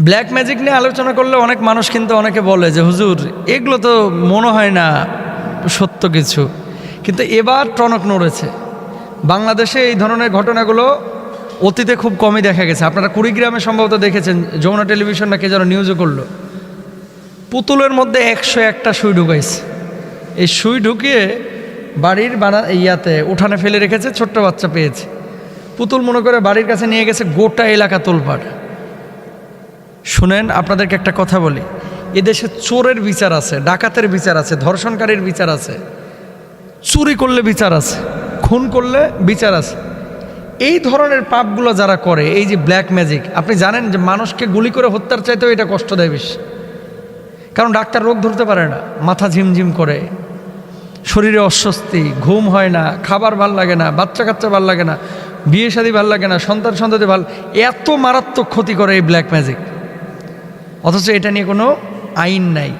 Black magic নিয়ে আলোচনা করলে অনেক মানুষ কিন্তু অনেকে বলে যে, হুজুর, এগুলো তো মনে হয় না, সত্য কিছু। কিন্তু এবার টনক নড়েছে। বাংলাদেশে এই ধরনের ঘটনাগুলো অতীতে খুব কমই দেখা গেছে। আপনারা কুড়িগ্রামে সম্ভবত দেখেছেন, যমুনা টেলিভিশন না কে যেন নিউজও করল। পুতুলের মধ্যে একশো একটা সুই ঢুকাইছে। এই সুই ঢুকিয়ে বাড়ির বানা, ইয়াতে উঠানে ফেলে রেখেছে, ছোট্ট বাচ্চা পেয়েছে। পুতুল মনে করে বাড়ির কাছে নিয়ে গেছে গোটা এলাকা তোলপাড়। শুনেন, আপনাদেরকে একটা কথা বলি। এদেশে চোরের বিচার আছে, ডাকাতের বিচার আছে, ধর্ষণকারীর বিচার আছে, চুরি করলে বিচার আছে, খুন করলে বিচার আছে। এই ধরনের পাপগুলো যারা করে, এই যে ব্ল্যাক ম্যাজিক আপনি জানেন যে মানুষকে গুলি করে হত্যার চাইতেও এটা কষ্ট দেয় বেশি। কারণ ডাক্তার রোগ ধরতে পারে না, মাথা ঝিমঝিম করে, শরীরে অস্বস্তি, ঘুম হয় না, খাবার ভালো লাগে না, বাচ্চা কাচ্চা ভালো লাগে না, বিয়ে শাদী ভালো লাগে না, সন্তান সন্ততি ভালো, এত মারাত্মক ক্ষতি করে এই ব্ল্যাক ম্যাজিক অথচ এটা নিয়ে কোনো আইন নাই।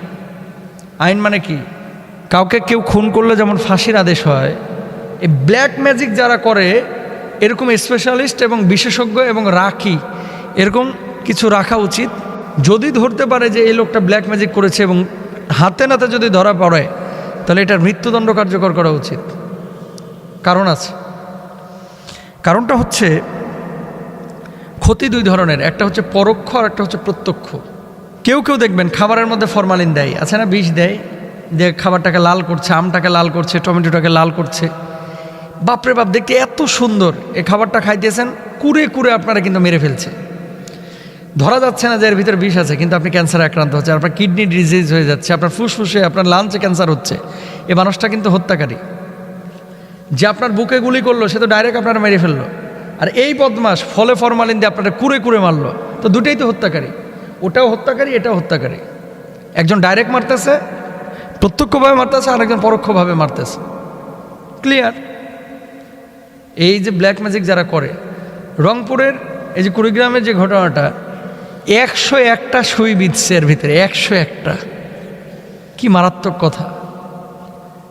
আইন মানে কি? কাউকে কেউ খুন করলে যেমন ফাঁসির আদেশ হয়, এই ব্ল্যাক ম্যাজিক যারা করে, এরকম স্পেশালিস্ট এবং বিশেষজ্ঞ এবং রাখি, এরকম কিছু রাখা উচিত। যদি ধরতে পারে যে এই লোকটা ব্ল্যাক ম্যাজিক করেছে এবং হাতে নাতে যদি ধরা পড়ে, তাহলে এটার মৃত্যুদণ্ড কার্যকর করা উচিত। কারণ আছে। কারণটা হচ্ছে ক্ষতি দুই ধরনের, একটা হচ্ছে পরোক্ষ আর একটা হচ্ছে প্রত্যক্ষ। কেউ কেউ দেখবেন খাবারের মধ্যে ফরমালিন দেয়। আছে না? বিষ দেয়। যে খাবারটাকে লাল করছে, আমটাকে লাল করছে, টমেটোটাকে লাল করছে। বাপরে বাপ, দেখতে এত সুন্দর। এ খাবারটা খাইতেছেন, কুড়ে কুড়ে আপনারা কিন্তু মেরে ফেলছে। ধরা যাচ্ছে না যে এর ভিতরে বিষ আছে, কিন্তু আপনি ক্যান্সারে আক্রান্ত হচ্ছে আপনার কিডনি ডিজিজ হয়ে যাচ্ছে, আপনার ফুসফুসে, আপনার লাঞ্চে ক্যান্সার হচ্ছে। এ মানুষটা কিন্তু হত্যাকারী। যে আপনার বুকে গুলি করল, সে তো ডাইরেক্ট আপনারা মেরে ফেলল। আর এই বদমাস ফলে ফরমালিন দিয়ে আপনারা কুড়ে কুড়ে মারলো। তো দুটাই তো হত্যাকারী। ওটাও হত্যাকারী, এটাও হত্যাকারী। একজন ডাইরেক্ট মারতেছে, প্রত্যক্ষভাবে মারতেছে আর একজন পরোক্ষভাবে মারতেছে। ক্লিয়ার এই যে ব্ল্যাক ম্যাজিক যারা করে, রংপুরের এই যে কুড়িগ্রামের যে ঘটনাটা, একশো একটা সুই বিধছে এর ভিতরে, একশো একটা। কি মারাত্মক কথা।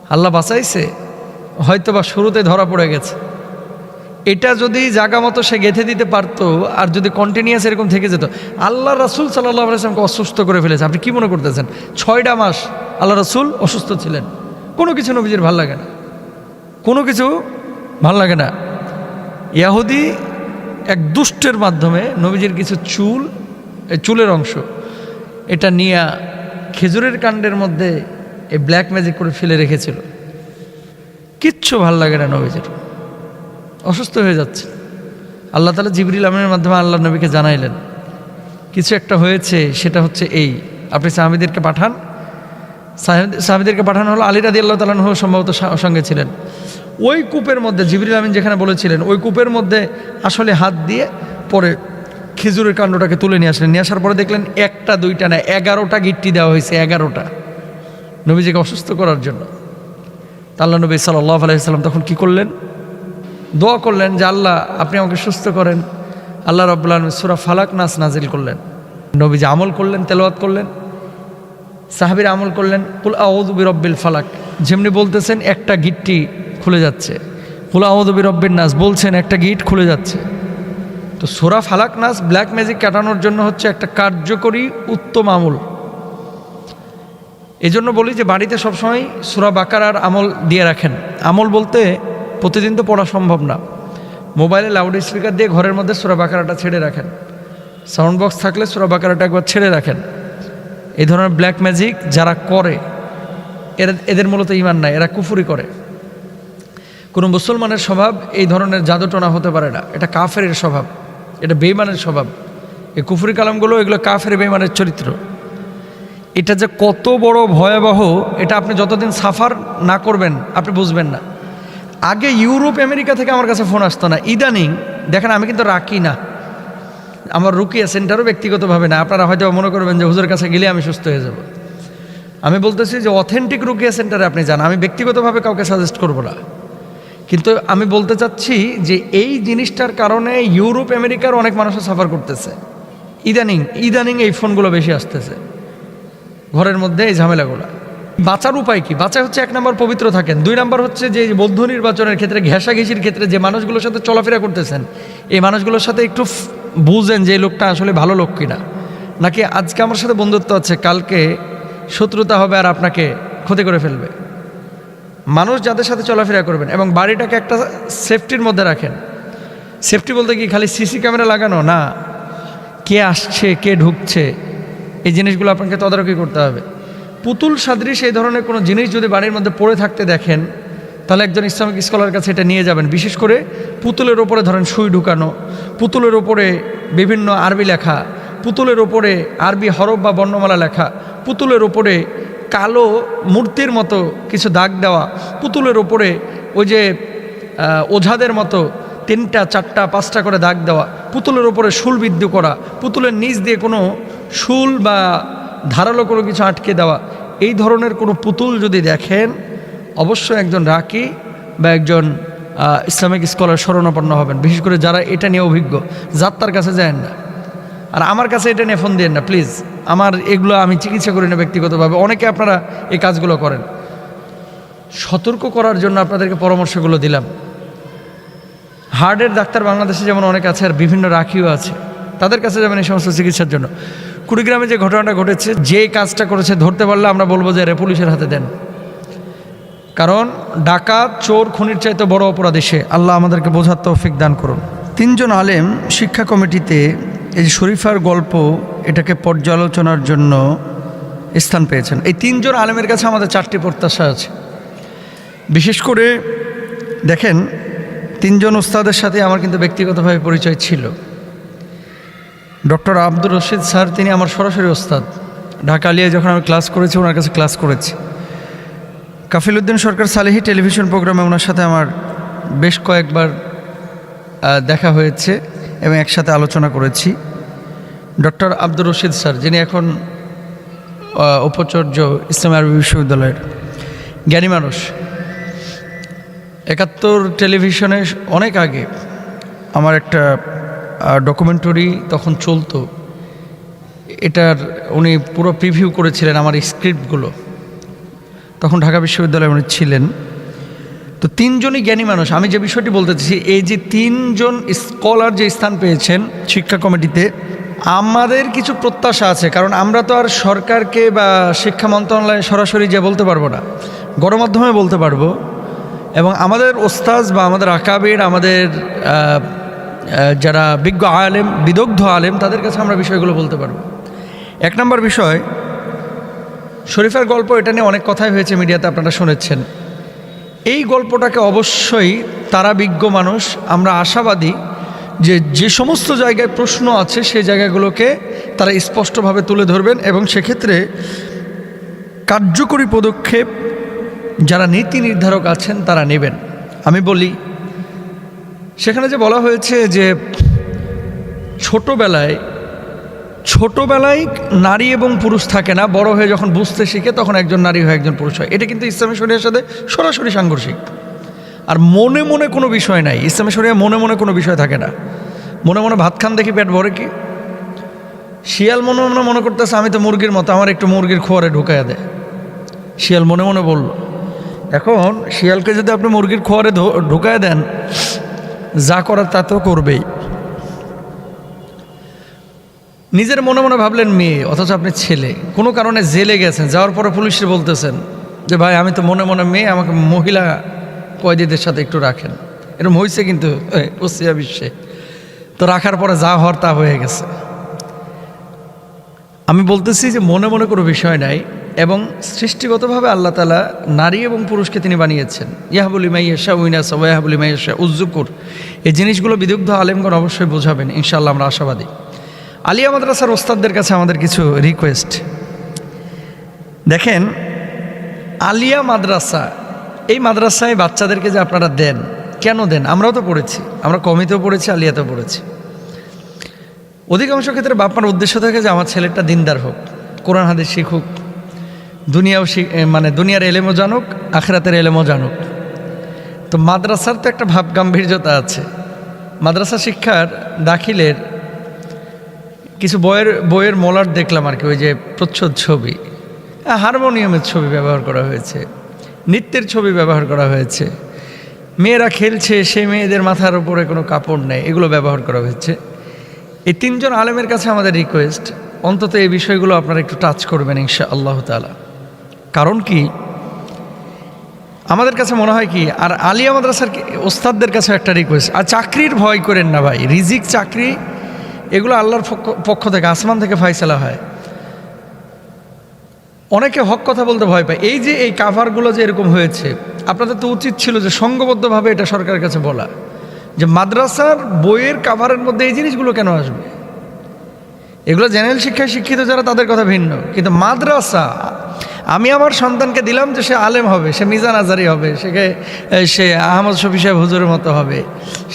আল্লাহ বাঁচাইছে হয়তো বা শুরুতে ধরা পড়ে গেছে। এটা যদি জাগা মতো সে গেঁথে দিতে পারতো আর যদি কন্টিনিউয়াস এরকম থেকে যেত, আল্লাহ রাসুল সাল্লাহ আসলামকে অসুস্থ করে ফেলেছে। আপনি কি মনে করতেছেন? ছয়টা মাস আল্লাহ রাসুল অসুস্থ ছিলেন। কোনো কিছু নবীজির ভালো লাগে না। কোনো কিছু ভালো লাগে না। ইয়াহুদি এক দুষ্টের মাধ্যমে নবীজির কিছু চুল চুলের অংশ, এটা নিয়ে খেজুরের কাণ্ডের মধ্যে এই ব্ল্যাক ম্যাজিক করে ফেলে রেখেছিল। কিচ্ছু ভালো লাগে না নবীজির। অসুস্থ হয়ে যাচ্ছে। আল্লাহ তালা জিবরিল আমিনের মাধ্যমে আল্লাহ নবীকে জানাইলেন, কিছু একটা হয়েছে, সেটা হচ্ছে এই। আপনি সাহাবিদেরকে পাঠান। সাহাবিদেরকে পাঠানো হলো আলী রাদি আল্লাহ তালাহ সম্ভবত সঙ্গে ছিলেন। ওই কূপের মধ্যে, জিবরিল আমিন যেখানে বলেছিলেন, ওই কূপের মধ্যে আসলে হাত দিয়ে পরে খেজুরের কাণ্ডটাকে তুলে নিয়ে আসলেন। নিয়ে আসার পরে দেখলেন একটা, দুইটা না, এগারোটা গিট্টি দেওয়া হয়েছে, এগারোটা। নবীজিকে অসুস্থ করার জন্য। আল্লাহ নবী সাল্লাহ আলাইসাল্লাম তখন কি করলেন? দোয়া করলেন যে আল্লাহ, আপনি আমাকে সুস্থ করেন। আল্লাহ রব্বুল আলম সুরা ফালাক নাস নাজিল করলেন। নবীজি আমল করলেন, তেলাওয়াত করলেন, সাহাবির আমল করলেন, কুল আউদুবি রব্বিল ফালাক। যেমনি বলতেছেন, একটা গিটটি খুলে যাচ্ছে। কুল আউদুবি রব্বির নাস, বলছেন, একটা গিট খুলে যাচ্ছে। তো সোরা ফালাক নাস, ব্ল্যাক ম্যাজিক কাটানোর জন্য হচ্ছে একটা কার্যকরী, উত্তম আমল। এই জন্য বলি যে, বাড়িতে সবসময় সুরা বাকারার আমল দিয়ে রাখেন। আমল বলতে প্রতিদিন তো পড়া সম্ভব না। মোবাইলে লাউড স্পিকার দিয়ে ঘরের মধ্যে সুরা বাকারাটা ছেড়ে রাখেন। সাউন্ড বক্স থাকলে সুরা বাকারাটা একবার ছেড়ে রাখেন। এই ধরনের ব্ল্যাক ম্যাজিক যারা করে, এরা, এদের মূলত ইমান নাই, এরা কুফুরি করে। কোনো মুসলমানের স্বভাব এই ধরনের জাদুটনা হতে পারে না। এটা কাফের স্বভাব, এটা বেইমানের স্বভাব। এই কুফুরি কালামগুলো, এগুলো কাফের বেইমানের চরিত্র। এটা যে কত বড় ভয়াবহ, এটা আপনি যতদিন সাফার না করবেন, আপনি বুঝবেন না। আগে ইউরোপ, আমেরিকা থেকে আমার কাছে ফোন আসতো না। ইদানিং, দেখেন আমি কিন্তু রাখি না। আমার রুকিয়া সেন্টারও ব্যক্তিগতভাবে না। আপনারা হয়তো মনে করবেন যে হুজুরের কাছে গেলে আমি সুস্থ হয়ে যাব। আমি বলতেছি যে অথেন্টিক রুকিয়া সেন্টারে আপনি যান। আমি ব্যক্তিগতভাবে কাউকে সাজেস্ট করব না। কিন্তু আমি বলতে চাচ্ছি যে এই জিনিসটার কারণে ইউরোপ, আমেরিকার অনেক মানুষও সাফার করতেছে। ইদানিং ইদানিং এই ফোনগুলো বেশি আসতেছে। ঘরের মধ্যে এই ঝামেলাগুলো। বাঁচার উপায় কি? বাঁচা হচ্ছে এক নম্বর পবিত্র থাকেন। দুই নম্বর হচ্ছে যে বৌদ্ধ নির্বাচনের ক্ষেত্রে ঘেঁষাঘেঁষির ক্ষেত্রে যে মানুষগুলোর সাথে চলাফেরা করতেছেন, এই মানুষগুলোর সাথে একটু বুঝেন যে লোকটা আসলে ভালো লোক কিনা। নাকি আজকে আমার সাথে বন্ধুত্ব আছে, কালকে শত্রুতা হবে আর আপনাকে ক্ষতি করে ফেলবে। মানুষ যাদের সাথে চলাফেরা করবেন এবং বাড়িটাকে একটা সেফটির মধ্যে রাখেন। সেফটি বলতে কি খালি সিসি ক্যামেরা লাগানো? না। কে আসছে, কে ঢুকছে, এই জিনিসগুলো আপনাকে তদারকি করতে হবে। পুতুল সাদৃশ এই ধরনের কোনো জিনিস যদি বাড়ির মধ্যে পড়ে থাকতে দেখেন, তাহলে একজন ইসলামিক স্কলার কাছে এটা নিয়ে যাবেন। বিশেষ করে পুতুলের ওপরে ধরেন সুই ঢুকানো, পুতুলের ওপরে বিভিন্ন আরবি লেখা, পুতুলের ওপরে আরবি হরফ বা বর্ণমালা লেখা, পুতুলের ওপরে কালো মূর্তির মতো কিছু দাগ দেওয়া, পুতুলের ওপরে ওই যে ওঝাদের মতো তিনটা, চারটা, পাঁচটা করে দাগ দেওয়া, পুতুলের ওপরে শুল বিদ্যু করা, পুতুলের নিচ দিয়ে কোনো শুল বা ধারালো কোনো কিছু আটকে দেওয়া এই ধরনের কোনো পুতুল যদি দেখেন, অবশ্যই একজন রাকি বা একজন ইসলামিক স্কলার শরণাপন্ন হবেন। বিশেষ করে যারা এটা নিয়ে অভিজ্ঞ যাত্রার কাছে যায় না। আর আমার কাছে এটা নিয়ে ফোন দিয়েন না, প্লিজ। আমার এগুলো আমি চিকিৎসা করি না ব্যক্তিগতভাবে। অনেকে আপনারা এই কাজগুলো করেন। সতর্ক করার জন্য আপনাদেরকে পরামর্শগুলো দিলাম। হার্টের ডাক্তার বাংলাদেশে যেমন অনেক আছে, আর বিভিন্ন রাখিও আছে। তাদের কাছে যাবেন এই সমস্ত চিকিৎসার জন্য। কুড়িগ্রামে যে ঘটনাটা ঘটেছে, যে কাজটা করেছে ধরতে পারলে আমরা বলব যে এরা পুলিশের হাতে দেন। কারণ ডাকাত চোর খুনির চাইতে বড় অপরাধ এসে আল্লাহ আমাদেরকে বোঝার তৌফিক দান করুন। তিনজন আলেম শিক্ষা কমিটিতে এই শরীফার গল্প এটাকে পর্যালোচনার জন্য স্থান পেয়েছেন। এই তিনজন আলেমের কাছে আমাদের চারটি প্রত্যাশা আছে। বিশেষ করে দেখেন, তিনজন ওস্তাদের সাথে আমার কিন্তু ব্যক্তিগতভাবে পরিচয় ছিল। ডক্টর আব্দুর রশিদ স্যার, তিনি আমার সরাসরি ওস্তাদ। ঢাকা আলিয়ায় যখন আমি ক্লাস করেছি, ওনার কাছে ক্লাস করেছি। কাফিলউদ্দিন সরকার সালেহি টেলিভিশন প্রোগ্রামে ওনার সাথে আমার বেশ কয়েকবার দেখা হয়েছে এবং একসাথে আলোচনা করেছি। ডক্টর আব্দুর রশিদ স্যার, যিনি এখন উপাচার্য ইসলাম আরবি বিশ্ববিদ্যালয়ের জ্ঞানী মানুষ। একাত্তর টেলিভিশনে অনেক আগে আমার একটা ডকুমেন্টারি তখন চলতো। এটার উনি পুরো প্রিভিউ করেছিলেন আমার স্ক্রিপ্টগুলো তখন ঢাকা বিশ্ববিদ্যালয়ে উনি ছিলেন। তো তিনজনই জ্ঞানী মানুষ। আমি যে বিষয়টি বলতে চাইছি, এই যে তিনজন স্কলার যে স্থান পেয়েছেন শিক্ষা কমিটিতে, আমাদের কিছু প্রত্যাশা আছে। কারণ আমরা তো আর সরকারকে বা শিক্ষা মন্ত্রণালয়ে সরাসরি যে বলতে পারব না, গণমাধ্যমে বলতে পারব। এবং আমাদের ওস্তাজ বা আমাদের আকাবের, আমাদের যারা বিজ্ঞ আলেম, বিদগ্ধ আলেম, তাদের কাছে আমরা বিষয়গুলো বলতে পারব। এক নম্বর বিষয়, শরীফের গল্প এটা নিয়ে অনেক কথাই হয়েছে মিডিয়াতে, আপনারা শুনেছেন। এই গল্পটাকে অবশ্যই তারা বিজ্ঞ মানুষ, আমরা আশাবাদী যে যে সমস্ত জায়গায় প্রশ্ন আছে, সেই জায়গাগুলোকে তারা স্পষ্টভাবে তুলে ধরবেন এবং সেক্ষেত্রে কার্যকরী পদক্ষেপ যারা নীতি নির্ধারক আছেন, তারা নেবেন। আমি বলি সেখানে যে বলা হয়েছে যে ছোটবেলায় ছোটবেলায় নারী এবং পুরুষ থাকে না, বড় হয়ে যখন বুঝতে শিখে তখন একজন নারী হয়ে একজন পুরুষ হয়। এটা কিন্তু ইসলামী শরীরের সাথে সরাসরি সাংঘর্ষিক। আর মনে মনে কোনো বিষয় নাই। ইসলামী শরীরে মনে মনে কোনো বিষয় থাকে না। মনে মনে ভাত খান দেখি পেট ভরে কি? শিয়াল মনে মনে মনে করতেছে, আমি তো মুরগির মতো, আমার একটু মুরগির খোয়ারে ঢুকাইয়া দেয় শিয়াল মনে মনে বলল, এখন শিয়ালকে যদি আপনি মুরগির খোয়ারে ঢুকায় দেন যা করার তা তো করবেই। নিজের মনে মনে ভাবলেন মেয়ে, অথচ আপনি ছেলে। কোনো কারণে জেলে গেছেন। যাওয়ার পরে পুলিশে বলতেছেন যে, ভাই, আমি তো মনে মনে মেয়ে, আমাকে মহিলা কয়েদিদের সাথে একটু রাখেন। এরকম হয়েছে কিন্তু পশ্চিমা বিশ্বে। তো রাখার পরে যা হওয়ার তা হয়ে গেছে। আমি বলতেছি যে, মনে মনে কোনো বিষয় নাই। এবং সৃষ্টিগতভাবে আল্লাহ তালা নারী এবং পুরুষকে তিনি বানিয়েছেন। ইয়াহাবুলি মাইয়াশা উইনাস ওয়াহাবুলি মাইয়াশা উজ্জুকুর এই জিনিসগুলো বিদগ্ধ আলেমগণ অবশ্যই বোঝাবেন, ইনশাআল্লাহ আমরা আশাবাদী। আলিয়া মাদ্রাসার ওস্তাদদের কাছে আমাদের কিছু রিকোয়েস্ট দেখেন, আলিয়া মাদ্রাসা, এই মাদ্রাসায় বাচ্চাদেরকে যে আপনারা দেন, কেন দেন? আমরাও তো পড়েছি, আমরা কমিতেও পড়েছি, আলিয়াতেও পড়েছি। অধিকাংশ ক্ষেত্রে বাপ্পার উদ্দেশ্য থাকে যে আমার ছেলেটা দিনদার হোক, কোরআন হাদিস শিখুক দুনিয়াও মানে দুনিয়ার এলেমও জানুক, আখেরাতের এলেমও জানুক। তো মাদ্রাসার তো একটা ভাব গাম্ভীর্যতা আছে। মাদ্রাসা শিক্ষার দাখিলের কিছু বইয়ের বইয়ের মলার দেখলাম আর কি, ওই যে প্রচ্ছদ ছবি। হারমোনিয়ামের ছবি ব্যবহার করা হয়েছে, নৃত্যের ছবি ব্যবহার করা হয়েছে। মেয়েরা খেলছে, সে মেয়েদের মাথার উপরে কোনো কাপড় নেই, এগুলো ব্যবহার করা হয়েছে। এই তিনজন আলেমের কাছে আমাদের রিকোয়েস্ট অন্তত এই বিষয়গুলো আপনারা একটু টাচ করবেন ইনশা আল্লাহ তালা কারণ কি? আমাদের কাছে মনে হয় কি, আর আলিয়া মাদ্রাসার ওস্তাদদের কাছে একটা রিকোয়েস্ট আর চাকরির ভয় করেন না ভাই, রিজিক চাকরি, এগুলো আল্লাহর পক্ষ- থেকে, আসমান থেকে ফাইসলা হয়। অনেকে হক কথা বলতে ভয় পায়। এই যে এই কাভারগুলো যে এরকম হয়েছে, আপনাদের তো উচিত ছিল যে সঙ্গবদ্ধভাবে এটা সরকারের কাছে বলা, যে মাদ্রাসার বইয়ের কাভারের মধ্যে এই জিনিসগুলো কেন আসবে? এগুলো জেনারেল শিক্ষায় শিক্ষিত যারা তাদের কথা ভিন্ন, কিন্তু মাদ্রাসা আমি আমার সন্তানকে দিলাম যে সে আলেম হবে, সে মিজান আজারি হবে, সে সে আহমদ শফি সাহেব হুজুরের মতো হবে,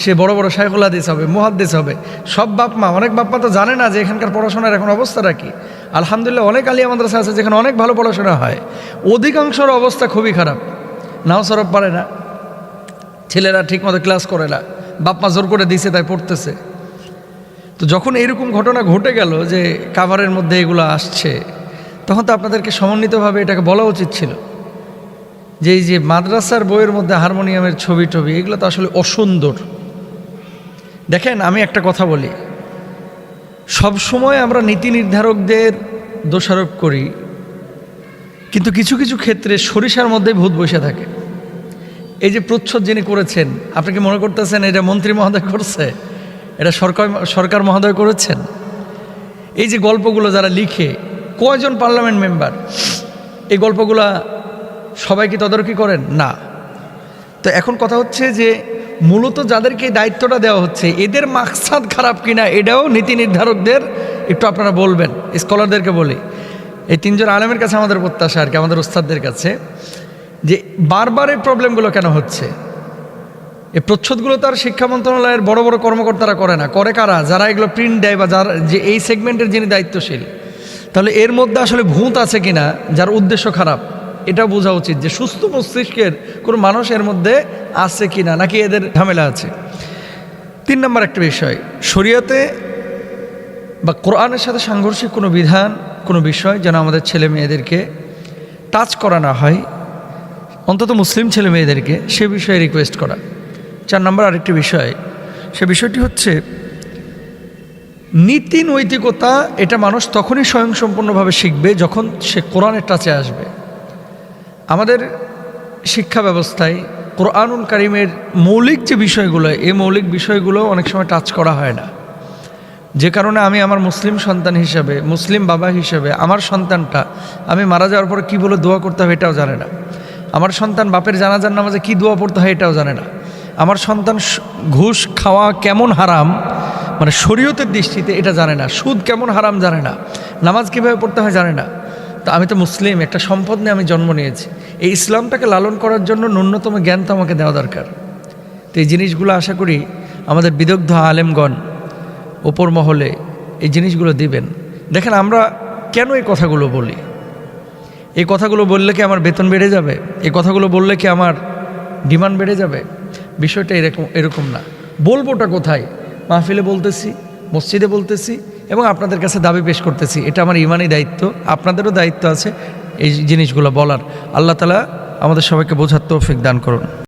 সে বড় বড় শাইখুল হাদিস হবে, মুহাদ্দিস হবে, সব বাপ মা, অনেক বাপ মা তো জানে না যে এখানকার পড়াশোনার এখন অবস্থাটা কি। আলহামদুলিল্লাহ অনেক আলিয়া মাদ্রাসা আছে যেখানে অনেক ভালো পড়াশোনা হয়, অধিকাংশর অবস্থা খুবই খারাপ। নাও সরব পারে না, ছেলেরা ঠিকমতো ক্লাস করে না, বাপ মা জোর করে দিছে তাই পড়তেছে। তো যখন এরকম ঘটনা ঘটে গেল যে কাভারের মধ্যে এগুলো আসছে তখন তো আপনাদেরকে সমন্বিতভাবে এটাকে বলা উচিত ছিল যে এই যে মাদ্রাসার বইয়ের মধ্যে হারমোনিয়ামের ছবি টবি, এগুলো তো আসলে অসুন্দর। দেখেন, আমি একটা কথা বলি। সব সময় আমরা নীতি নির্ধারকদের দোষারোপ করি, কিন্তু কিছু কিছু ক্ষেত্রে সরিষার মধ্যে ভূত বসে থাকে। এই যে প্রচ্ছদ যিনি করেছেন, আপনি কি মনে করতেছেন এটা মন্ত্রী মহোদয় করছে? এটা সরকার সরকার মহোদয় করেছেন? এই যে গল্পগুলো যারা লিখে কয়জন পার্লামেন্ট মেম্বার? এই গল্পগুলা সবাই কি তদারকি করেন? না। তো এখন কথা হচ্ছে যে মূলত যাদেরকে দায়িত্বটা দেওয়া হচ্ছে, এদের মাকসাদ খারাপ কিনা এটাও নীতি নির্ধারকদের একটু আপনারা বলবেন, স্কলারদেরকে বলি। এই তিনজন আলেমের কাছে আমাদের প্রত্যাশা আর কি, আমাদের ওস্তাদদের কাছে, যে বারবার এই প্রবলেমগুলো কেন হচ্ছে? এই প্রচ্ছদগুলো তার শিক্ষা মন্ত্রণালয়ের বড় বড় কর্মকর্তারা করে না। করে কারা? যারা এগুলো প্রিন্ট দেয় বা যারা যে এই সেগমেন্টের যিনি দায়িত্বশীল তাহলে এর মধ্যে আসলে ভূত আছে কিনা, যার উদ্দেশ্য খারাপ, এটা বোঝা উচিত যে সুস্থ মস্তিষ্কের কোনো মানুষ এর মধ্যে আছে কিনা, নাকি এদের ঝামেলা আছে। তিন নম্বর একটা বিষয়, শরীয়তে বা কোরআনের সাথে সাংঘর্ষিক কোনো বিধান, কোনো বিষয় যেন আমাদের ছেলে মেয়েদেরকে টাচ করা না হয়, অন্তত মুসলিম ছেলে মেয়েদেরকে সে বিষয়ে রিকোয়েস্ট করা। চার নম্বর আরেকটি বিষয়, সে বিষয়টি হচ্ছে নীতি নৈতিকতা, এটা মানুষ তখনই স্বয়ংসম্পূর্ণভাবে শিখবে যখন সে কোরআনের টাচে আসবে। আমাদের শিক্ষা ব্যবস্থায় কোরআনুল কারিমের মৌলিক যে বিষয়গুলো, এই মৌলিক বিষয়গুলো অনেক সময় টাচ করা হয় না। যে কারণে আমি আমার মুসলিম সন্তান হিসেবে, মুসলিম বাবা হিসেবে, আমার সন্তানটা আমি মারা যাওয়ার পরে কী বলে দোয়া করতে হবে এটাও জানে না। আমার সন্তান বাপের জানাজার নামাজে কী দোয়া পড়তে হয় এটাও জানে না। আমার সন্তান ঘুষ খাওয়া কেমন হারাম মানে শরীয়তের দৃষ্টিতে এটা জানে না। সুদ কেমন হারাম জানে না। নামাজ কীভাবে পড়তে হয় জানে না। তো আমি তো মুসলিম, একটা সম্পদ নিয়ে আমি জন্ম নিয়েছি। এই ইসলামটাকে লালন করার জন্য ন্যূনতম জ্ঞান তো আমাকে দেওয়া দরকার। তো এই জিনিসগুলো আশা করি আমাদের বিদগ্ধ আলেমগণ ওপর মহলে এই জিনিসগুলো দিবেন। দেখেন আমরা কেন এই কথাগুলো বলি? এই কথাগুলো বললে কি আমার বেতন বেড়ে যাবে? এই কথাগুলো বললে কি আমার ডিমান্ড বেড়ে যাবে? বিষয়টা এরকম এরকম না। বলবোটা কোথায়? মাহফিলে বলতেছি, মসজিদে বলতেছি এবং আপনাদের কাছে দাবি পেশ করতেছি। এটা আমার ইমানই দায়িত্ব, আপনাদেরও দায়িত্ব আছে এই জিনিসগুলো বলার। আল্লাহ তালা আমাদের সবাইকে বোঝার তৌফিক দান করুন।